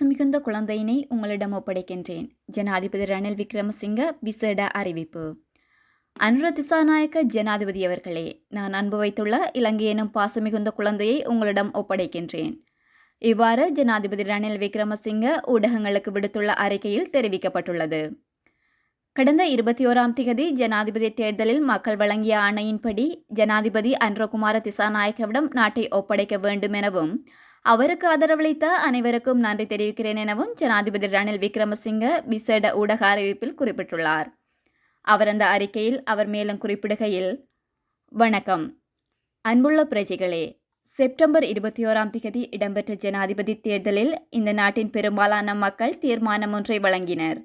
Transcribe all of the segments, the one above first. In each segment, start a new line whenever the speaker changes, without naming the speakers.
மிகுந்த குழந்தையினை உங்களிடம் ஒப்படைக்கின்றேன். ஜனாதிபதி ரணில் விக்ரமசிங்க விசேட அறிவிப்பு. அனுர திசாநாயக்க ஜனாதிபதி அவர்களே நான் அன்பு வைத்துள்ள இலங்கை எனும் பாசமிகுந்த குழந்தையை உங்களிடம் ஒப்படைக்கின்றேன். இவ்வாறு ஜனாதிபதி ரணில் விக்ரமசிங்க ஊடகங்களுக்கு விடுத்துள்ள அறிக்கையில் தெரிவிக்கப்பட்டுள்ளது. கடந்த இருபத்தி ஓராம் திகதி ஜனாதிபதி தேர்தலில் மக்கள் வழங்கிய ஆணையின்படி ஜனாதிபதி அன்ரகுமார திசாநாயக்கவிடம் நாட்டை ஒப்படைக்க வேண்டும் எனவும் அவருக்கு ஆதரவளித்த அனைவருக்கும் நன்றி தெரிவிக்கிறேன் எனவும் ஜனாதிபதி ரணில் விக்ரமசிங்க விசேட ஊடக அறிவிப்பில் குறிப்பிட்டுள்ளார். அவர் அந்த அறிக்கையில் அவர் மேலும் குறிப்பிடுகையில் வணக்கம். அன்புள்ள பிரஜைகளே செப்டம்பர் இருபத்தி ஓராம் திகதி இடம்பெற்ற ஜனாதிபதி தேர்தலில் இந்த நாட்டின் பெரும்பாலான மக்கள் தீர்மானம் ஒன்றை வழங்கினர்.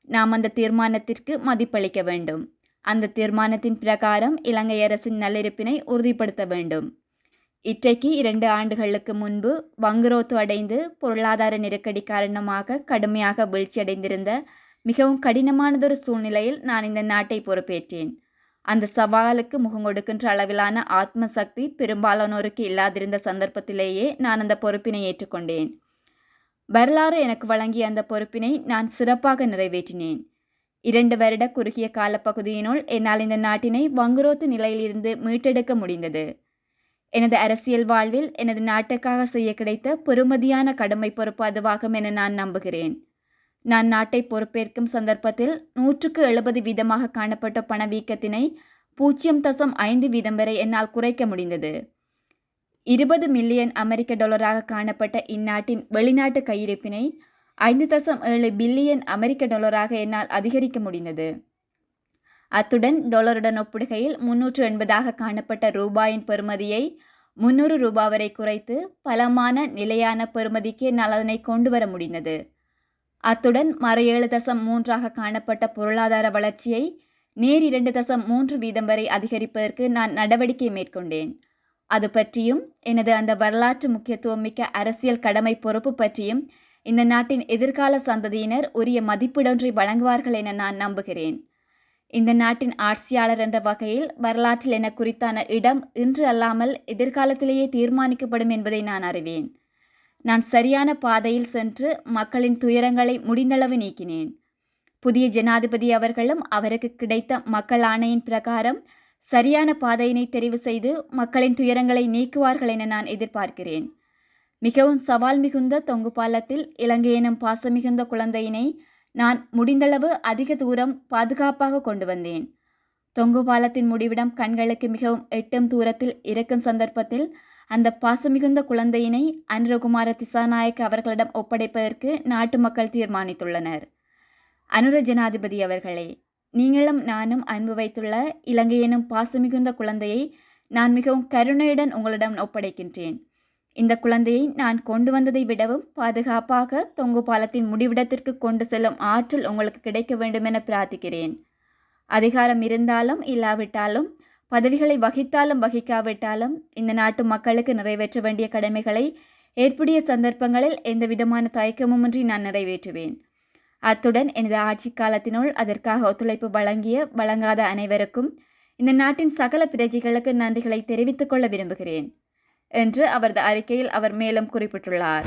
நாம் அந்த தீர்மானத்திற்கு மதிப்பளிக்க வேண்டும். அந்த தீர்மானத்தின் பிரகாரம் இலங்கை அரசின் நல்லிருப்பினை உறுதிப்படுத்த வேண்டும். இற்றைக்கு இரண்டு ஆண்டுகளுக்கு முன்பு வங்குரோத்து அடைந்து பொருளாதார நெருக்கடி காரணமாக கடுமையாக வீழ்ச்சியடைந்திருந்த மிகவும் கடினமானதொரு சூழ்நிலையில் நான் இந்த நாட்டை பொறுப்பேற்றேன். அந்த சவாலுக்கு முகம் கொடுக்கின்ற அளவிலான ஆத்ம சக்தி பெரும்பாலானோருக்கு இல்லாதிருந்த சந்தர்ப்பத்திலேயே நான் அந்த பொறுப்பினை ஏற்றுக்கொண்டேன். வரலாறு எனக்கு வழங்கிய அந்த பொறுப்பினை நான் சிறப்பாக நிறைவேற்றினேன். இரண்டு வருட குறுகிய காலப்பகுதியினுள் என்னால் இந்த நாட்டினை வங்குரோத்து நிலையிலிருந்து மீட்டெடுக்க முடிந்தது. எனது அரசியல் வாழ்வில் எனது நாட்டுக்காக செய்ய கிடைத்த பெருமதியான கடமை பொறுப்பு அதுவாகும் என நான் நம்புகிறேன். நான் நாட்டை பொறுப்பேற்கும் சந்தர்ப்பத்தில் நூற்றுக்கு எழுபது வீதமாக காணப்பட்ட பணவீக்கத்தினை பூஜ்ஜியம் தசம் ஐந்து வீதம் வரை என்னால் குறைக்க முடிந்தது. இருபது மில்லியன் அமெரிக்க டாலராக காணப்பட்ட இந்நாட்டின் வெளிநாட்டு கையிருப்பினை ஐந்து தசம் ஏழு பில்லியன் அமெரிக்க டாலராக என்னால் அதிகரிக்க முடிந்தது. அத்துடன் டாலருடன் ஒப்பிடுகையில் முன்னூற்று எண்பதாக காணப்பட்ட ரூபாயின் பெறுமதியை முன்னூறு ரூபாய் வரை குறைத்து பலமான நிலையான பெறுமதிக்கு நலனை அதனை கொண்டு வர முடிந்தது. அத்துடன் மறு ஏழு தசம் மூன்றாக காணப்பட்ட பொருளாதார வளர்ச்சியை நேர் இரண்டு தசம் மூன்று வீதம் வரை அதிகரிப்பதற்கு நான் நடவடிக்கை மேற்கொண்டேன். அது பற்றியும் எனது அந்த வரலாற்று முக்கியத்துவம் மிக்க அரசியல் கடமை பொறுப்பு பற்றியும் இந்த நாட்டின் எதிர்கால சந்ததியினர் உரிய மதிப்பீடொன்றை வழங்குவார்கள் என நான் நம்புகிறேன். இந்த நாட்டின் ஆட்சியாளர் என்ற வகையில் வரலாற்றில் என குறித்தான இடம் இன்று அல்லாமல் எதிர்காலத்திலேயே தீர்மானிக்கப்படும் என்பதை நான் அறிவேன். நான் சரியான பாதையில் சென்று மக்களின் துயரங்களை முடிந்தளவு நீக்கினேன். புதிய ஜனாதிபதி அவர்களும் அவருக்கு கிடைத்த மக்கள் ஆணையின் பிரகாரம் சரியான பாதையினை தெரிவு செய்து மக்களின் துயரங்களை நீக்குவார்கள் என நான் எதிர்பார்க்கிறேன். மிகவும் சவால் மிகுந்த தொங்கு பாலத்தில் இலங்கை எனும் குழந்தையினை நான் முடிந்தளவு அதிக தூரம் பாதுகாப்பாக கொண்டு வந்தேன். தொங்கு பாலத்தின் முடிவிடம் கண்களுக்கு மிகவும் எட்டும் தூரத்தில் இருக்கும் சந்தர்ப்பத்தில் அந்த பாசமிகுந்த குழந்தையினை அனுரகுமார திசாநாயக் அவர்களிடம் ஒப்படைப்பதற்கு நாட்டு மக்கள் தீர்மானித்துள்ளனர். அனுர ஜனாதிபதி அவர்களே நீங்களும் நானும் அன்பு வைத்துள்ள இலங்கை எனும் பாசமிகுந்த குழந்தையை நான் மிகவும் கருணையுடன் உங்களிடம் ஒப்படைக்கின்றேன். இந்த குழந்தையை நான் கொண்டு வந்ததை விடவும் பாதுகாப்பாக தொங்கு பாலத்தின் முடிவிடத்திற்கு கொண்டு செல்லும் ஆற்றல் உங்களுக்கு கிடைக்க வேண்டும் என பிரார்த்திக்கிறேன். அதிகாரம் இருந்தாலும் இல்லாவிட்டாலும் பதவிகளை வகித்தாலும் வகிக்காவிட்டாலும் இந்த நாட்டு மக்களுக்கு நிறைவேற்ற வேண்டிய கடமைகளை ஏற்புடைய சந்தர்ப்பங்களில் எந்த விதமான தயக்கமுமின்றி நான் நிறைவேற்றுவேன். அத்துடன் எனது ஆட்சி காலத்தினுள் அதற்காக ஒத்துழைப்பு வழங்கிய வழங்காத அனைவருக்கும் இந்த நாட்டின் சகல பிரஜைகளுக்கு நன்றிகளை தெரிவித்துக் கொள்ள விரும்புகிறேன். என்று அவரது அறிக்கையில் அவர் மேலும் குறிப்பிட்டுள்ளார்.